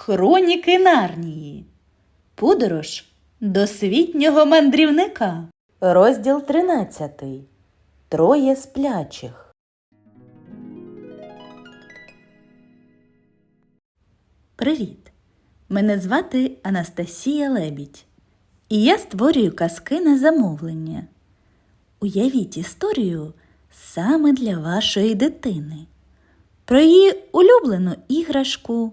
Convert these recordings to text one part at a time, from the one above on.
Хроніки Нарнії. Подорож досвітнього мандрівника. Розділ 13. Троє сплячих. Привіт! Мене звати Анастасія Лебідь. І я створюю казки на замовлення. Уявіть історію саме для вашої дитини про її улюблену іграшку,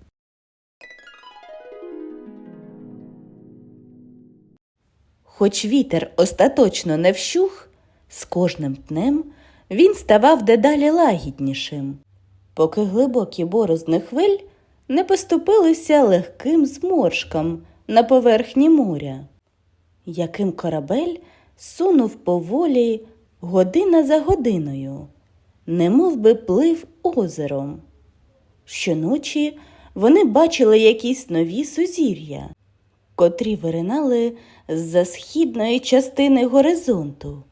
Хоч вітер остаточно не вщух, з кожним днем він ставав дедалі лагіднішим, поки глибокі борозни хвиль не поступилися легким зморшкам на поверхні моря, яким корабель сунув поволі година за годиною, немов би плив озером. Щоночі вони бачили якісь нові сузір'я, котрі виринали з-за східної частини горизонту,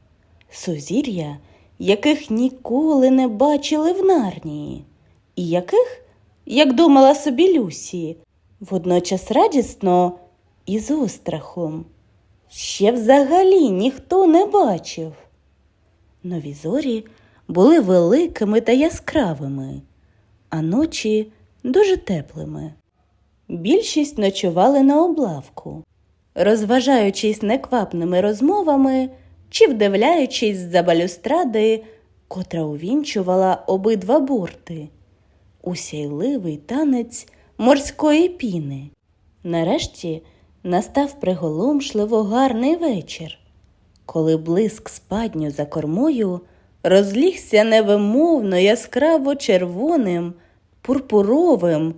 сузір'я, яких ніколи не бачили в Нарнії, і яких, як думала собі Люсі, водночас радісно і з острахом, ще взагалі ніхто не бачив. Нові зорі були великими та яскравими, а ночі дуже теплими. Більшість ночували на облавку, розважаючись неквапними розмовами чи вдивляючись за балюстради, котра увінчувала обидва борти, у сяйливий танець морської піни. Нарешті настав приголомшливо гарний вечір, коли блиск спадню за кормою розлігся невимовно яскраво червоним, пурпуровим,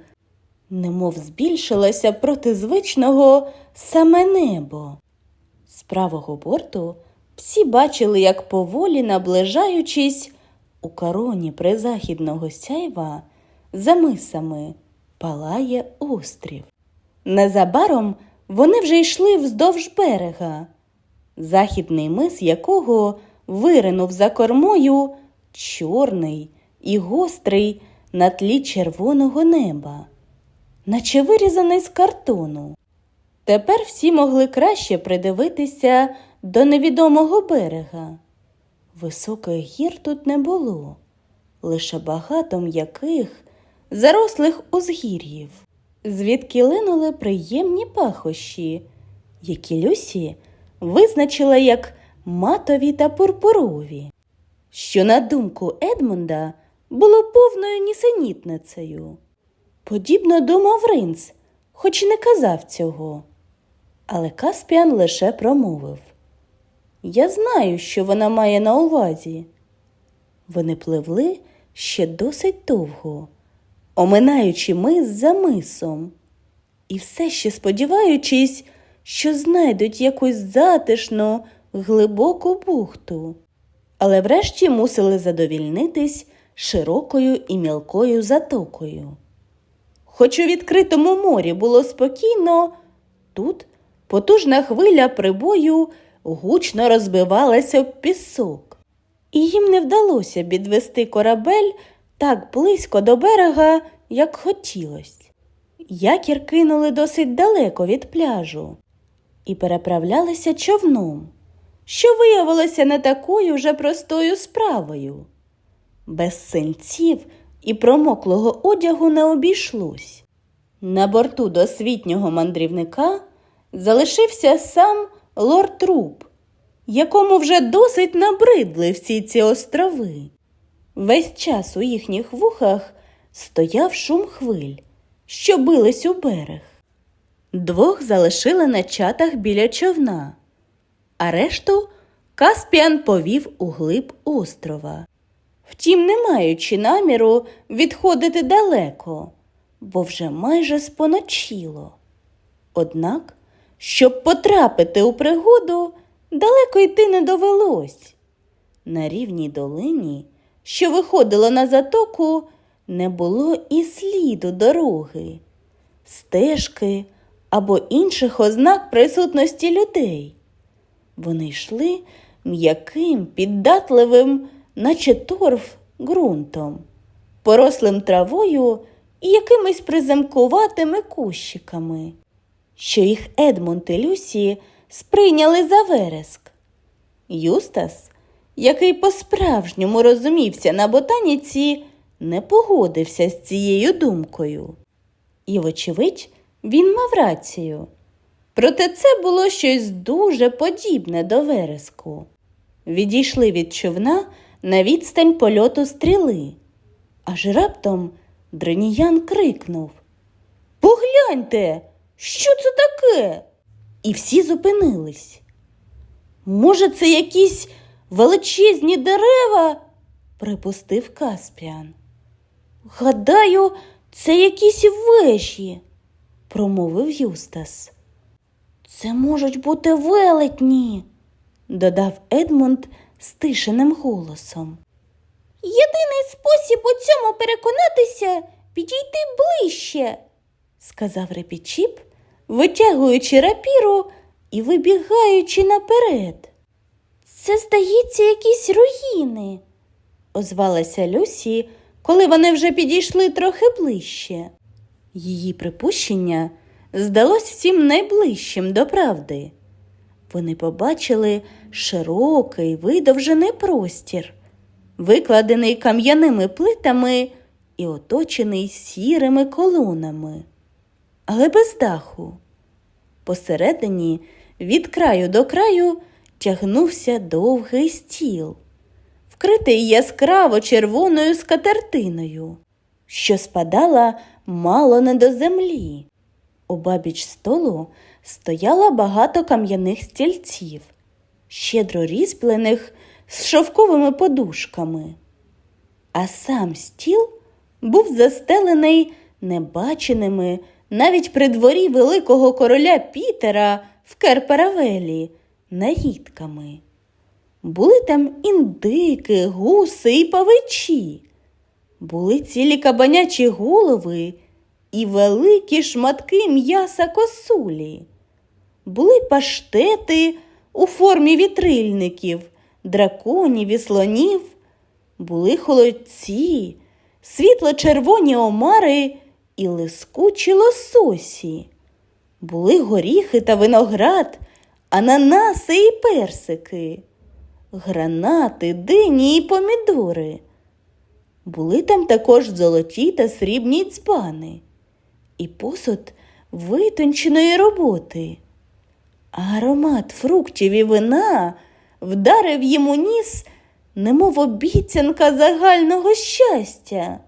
немов збільшилося проти звичного саме небо. З правого борту всі бачили, як поволі наближаючись у короні призахідного сяйва за мисами палає острів. Незабаром вони вже йшли вздовж берега, західний мис якого виринув за кормою чорний і гострий на тлі червоного неба, наче вирізаний з картону. Тепер всі могли краще придивитися до невідомого берега. Високих гір тут не було, лише багато м'яких, зарослих узгір'їв, звідки линули приємні пахощі, які Люсі визначила як матові та пурпурові, що, на думку Едмунда, було повною нісенітницею. Подібно думав Ринц, хоч і не казав цього. Але Каспіан лише промовив Я знаю, що вона має на увазі. Вони пливли ще досить довго, оминаючи мис за мисом, і все ще сподіваючись, що знайдуть якусь затишну, глибоку бухту, але врешті мусили задовільнитись широкою і мілкою затокою. Хоч у відкритому морі було спокійно, тут потужна хвиля прибою гучно розбивалася в пісок, і їм не вдалося підвести корабель так близько до берега, як хотілося. Якір кинули досить далеко від пляжу і переправлялися човном, що виявилося не такою вже простою справою. Без синців і промоклого одягу не обійшлось. На борту досвітнього мандрівника залишився сам лорд Руб, якому вже досить набридли всі ці острови. Весь час у їхніх вухах стояв шум хвиль, що бились у берег. Двох залишили на чатах біля човна, а решту Каспіан повів у глиб острова. Втім, не маючи наміру відходити далеко, бо вже майже споночило. Однак, щоб потрапити у пригоду, далеко йти не довелось. На рівній долині, що виходила на затоку, не було і сліду дороги, стежки або інших ознак присутності людей. Вони йшли м'яким, піддатливим, наче торф ґрунтом, порослим травою і якимись приземкуватими кущиками, що їх Едмунд і Люсі сприйняли за вереск. Юстас, який по-справжньому розумівся на ботаніці, не погодився з цією думкою. І, вочевидь, він мав рацію. Проте це було щось дуже подібне до вереску. Відійшли від човна на відстань польоту стріли. Аж раптом Дреніян крикнув Погляньте, що це таке? І всі зупинились. Може, це якісь величезні дерева? припустив Каспіан. Гадаю, це якісь вежі, промовив Юстас. Це можуть бути велетні, додав Едмунд стишеним голосом. Єдиний спосіб у цьому переконатися підійти ближче, сказав репічіп, витягуючи рапіру і вибігаючи наперед. Це, здається, якісь руїни, озвалася Люсі, коли вони вже підійшли трохи ближче. Її припущення здалось всім найближчим до правди. Вони побачили широкий видовжений простір, викладений кам'яними плитами і оточений сірими колонами, але без даху. Посередині, від краю до краю, тягнувся довгий стіл, вкритий яскраво червоною скатертиною, що спадала мало не до землі. Обабіч столу стояло багато кам'яних стільців, щедро різьблених з шовковими подушками. А сам стіл був застелений небаченими навіть при дворі великого короля Пітера в Керперавелі наїдками. Були там індики, гуси і павичі, були цілі кабанячі голови і великі шматки м'яса косулі. Були паштети у формі вітрильників, драконів і слонів, були холодці, світло-червоні омари і лискучі лососі. Були горіхи та виноград, ананаси і персики, гранати, дині і помідори. Були там також золоті та срібні цьбани і посуд витонченої роботи. А аромат фруктів і вина вдарив йому ніс, немов обіцянка загального щастя.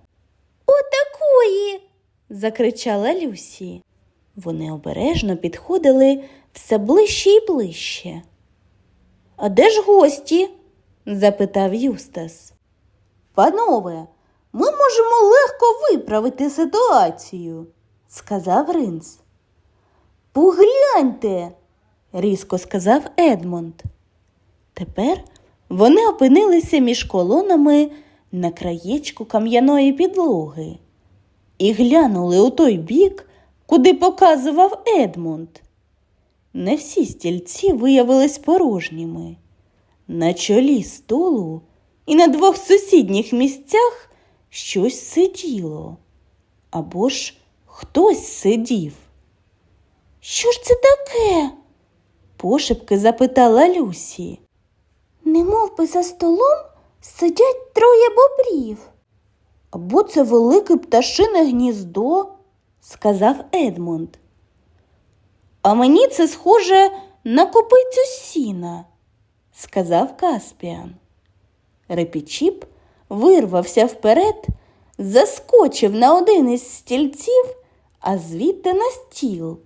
Отакої. закричала Люсі. Вони обережно підходили все ближче і ближче. А де ж гості? запитав Юстас. Панове, ми можемо легко виправити ситуацію, сказав Ринц. Погляньте, різко сказав Едмонд. Тепер вони опинилися між колонами на краєчку кам'яної підлоги і глянули у той бік, куди показував Едмунд. Не всі стільці виявились порожніми. На чолі столу і на двох сусідніх місцях щось сиділо. Або ж хтось сидів. Що ж це таке? Пошепки запитала Люсі. Не би за столом сидять троє бобрів. Або це велике пташине гніздо, сказав Едмунд. А мені це схоже на копицю сіна, сказав Каспіан. Репічіп вирвався вперед, заскочив на один із стільців, а звідти на стіл,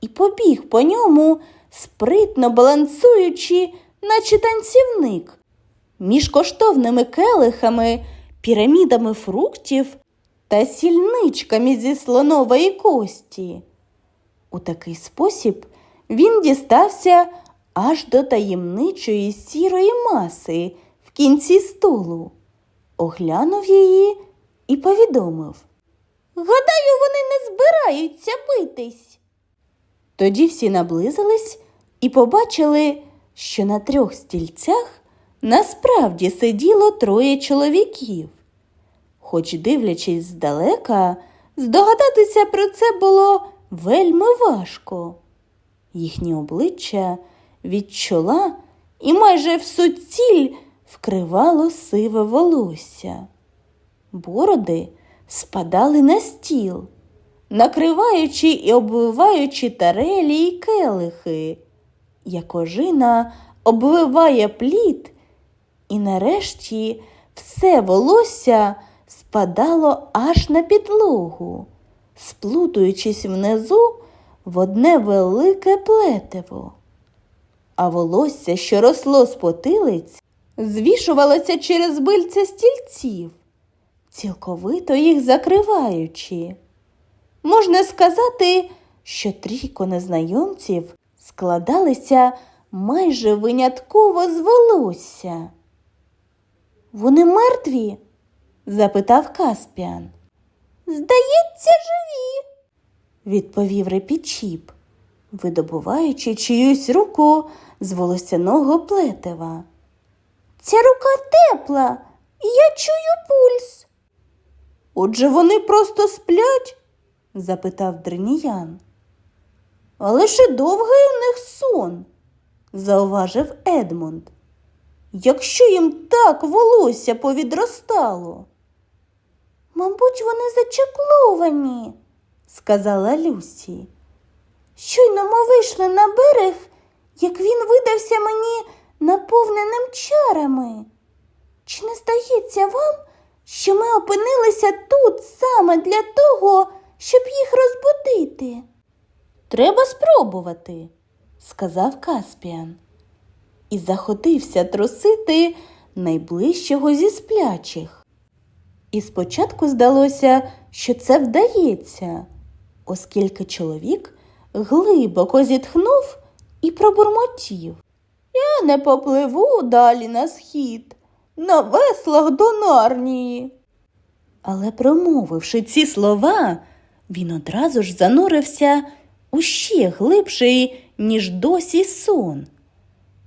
і побіг по ньому, спритно балансуючи, наче танцівник, між коштовними келихами, пірамідами фруктів та сільничками зі слонової кості. У такий спосіб він дістався аж до таємничої сірої маси в кінці столу, оглянув її і повідомив. Гадаю, вони не збираються битись. Тоді всі наблизились і побачили, що на трьох стільцях насправді сиділо троє чоловіків. Хоч, дивлячись здалека, здогадатися про це було вельми важко. Їхні обличчя від чола і майже в суціль вкривало сиве волосся. Бороди спадали на стіл, накриваючи і обвиваючи тарелі й келихи, як ожина обвиває плід, і нарешті все волосся спадало аж на підлогу, сплутуючись внизу в одне велике плетиво. А волосся, що росло з потилиць, звішувалося через бильця стільців, цілковито їх закриваючи. Можна сказати, що трійко незнайомців складалися майже винятково з волосся. Вони мертві? запитав Каспіан. Здається, живі, відповів репічіп, видобуваючи чиюсь руку з волосяного плетива. Ця рука тепла, і я чую пульс. Отже, вони просто сплять? запитав Дриніян. Але і довгий у них сон, зауважив Едмунд. Якщо їм так волосся повідростало. Мабуть, вони зачекловані, сказала Люсі. Щойно ми вийшли на берег, як він видався мені наповненим чарами. Чи не здається вам, що ми опинилися тут саме для того, щоб їх розбудити? Треба спробувати, сказав Каспіан і заходився трусити найближчого зі сплячих. І спочатку здалося, що це вдається, оскільки чоловік глибоко зітхнув і пробурмотів. Я не попливу далі на схід, на веслах до Нарнії. Але, промовивши ці слова, він одразу ж занурився у ще глибший, ніж досі сон.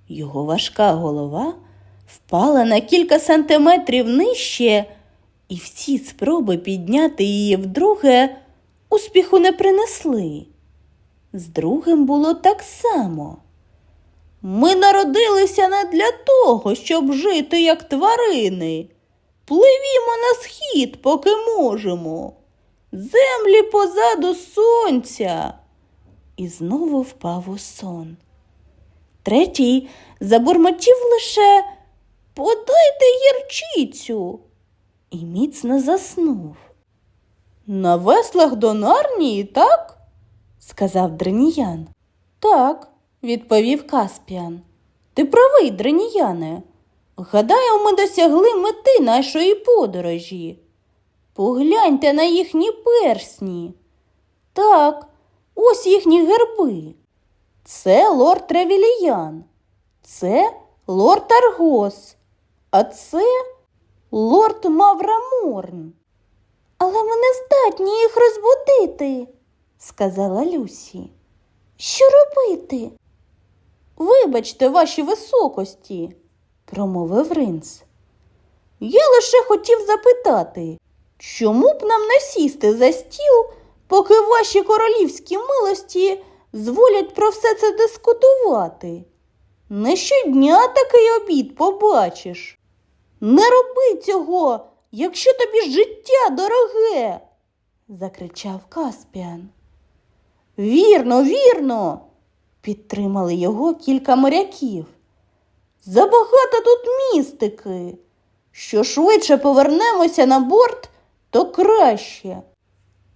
Його важка голова впала на кілька сантиметрів нижче, і всі спроби підняти її вдруге успіху не принесли. З другим було так само. Ми народилися не для того, щоб жити як тварини. Пливімо на схід, поки можемо. Землі позаду сонця. І знову впав у сон. Третій забурмотів лише подайте гірчицю і міцно заснув. На веслах до Нарнії, так? сказав Дреніян. Так, відповів Каспіан. Ти правий, Дреніяне. Гадаю, ми досягли мети нашої подорожі. Погляньте на їхні персні. Так, ось їхні герби. Це лорд Тревіліян, це лорд Аргос, а це лорд Мавраморн. Але ми не здатні їх розбудити, сказала Люсі. Що робити? Вибачте, ваші високості, промовив Ринц. Я лише хотів запитати, чому б нам не сісти за стіл, поки ваші королівські милості зволять про все це дискутувати. Не щодня такий обід побачиш. Не роби цього, якщо тобі життя дороге, закричав Каспіан. Вірно, вірно, підтримали його кілька моряків. Забагато тут містики. Що швидше повернемося на борт, то краще.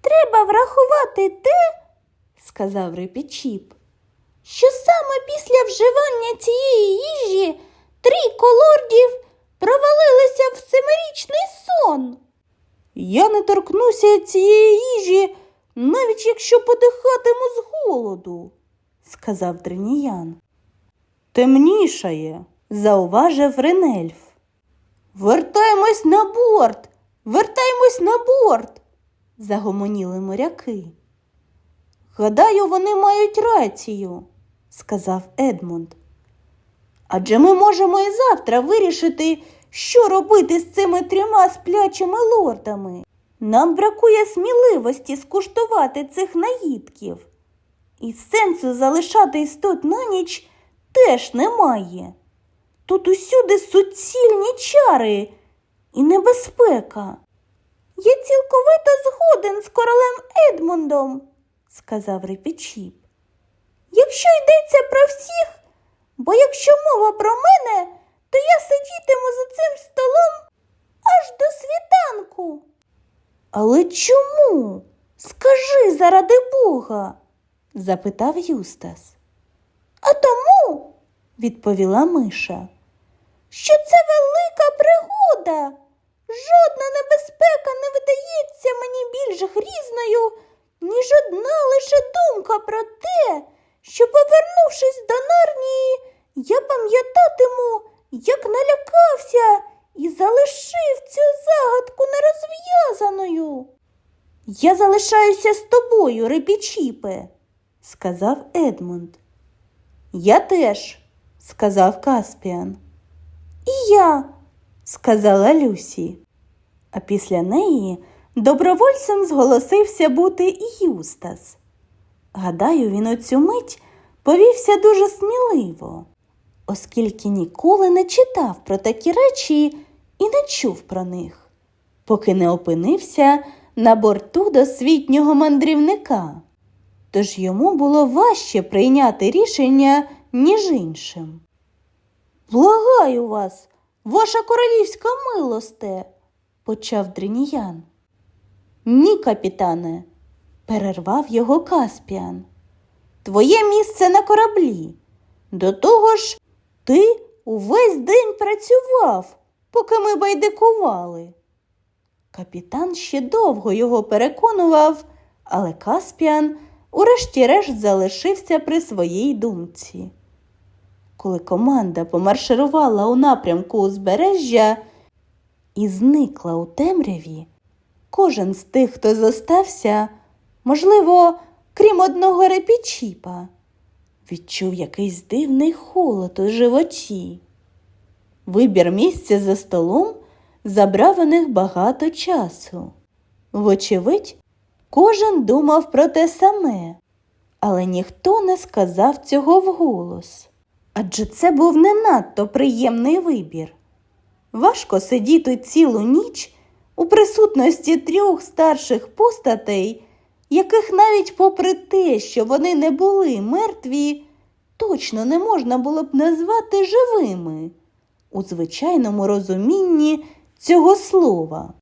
Треба врахувати те, сказав Репічіп, що саме після вживання цієї їжі трійко лордів провалилися в семирічний сон. Я не торкнуся цієї їжі, навіть якщо подихатиму з голоду, сказав Дреніян. Темнішає, зауважив Ренельф. Вертаймось на борт, вертаймось на борт, загомоніли моряки. Гадаю, вони мають рацію, сказав Едмунд. Адже ми можемо і завтра вирішити, що робити з цими трьома сплячими лордами. Нам бракує сміливості скуштувати цих наїдків. І сенсу залишатись тут на ніч теж немає. Тут усюди суцільні чари і небезпека. Я цілковито згоден з королем Едмундом, сказав Репічіп. Якщо йдеться про всіх, бо якщо мова про мене, то я сидітиму за цим столом аж до світанку. Але чому? Скажи заради Бога, запитав Юстас. А тому, відповіла Миша, що це велика пригода. Жодна небезпека не видається мені більш грізною, ніж одна лише думка про те, що, повернувшись до Нарнії, я пам'ятатиму, як налякався і залишив цю загадку нерозв'язаною. Я залишаюся з тобою, репічіпе, сказав Едмунд. Я теж, сказав Каспіан. І я, сказала Люсі. А після неї добровольцем зголосився бути і Юстас. Гадаю, він у цю мить повівся дуже сміливо, оскільки ніколи не читав про такі речі і не чув про них, поки не опинився на борту досвітнього мандрівника. Тож йому було важче прийняти рішення, ніж іншим. Благаю вас, ваша королівська милосте, почав Дриніян. Ні, капітане, перервав його Каспіан. Твоє місце на кораблі. До того ж, ти увесь день працював, поки ми байдикували. Капітан ще довго його переконував, але Каспіан урешті-решт залишився при своїй думці. Коли команда помарширувала у напрямку узбережжя і зникла у темряві, кожен з тих, хто зостався, можливо, крім одного репічіпа, відчув якийсь дивний холод у животі. Вибір місця за столом забрав у них багато часу. Вочевидь, кожен думав про те саме, але ніхто не сказав цього вголос. Адже це був не надто приємний вибір. Важко сидіти цілу ніч у присутності трьох старших постатей, яких навіть попри те, що вони не були мертві, точно не можна було б назвати живими у звичайному розумінні цього слова.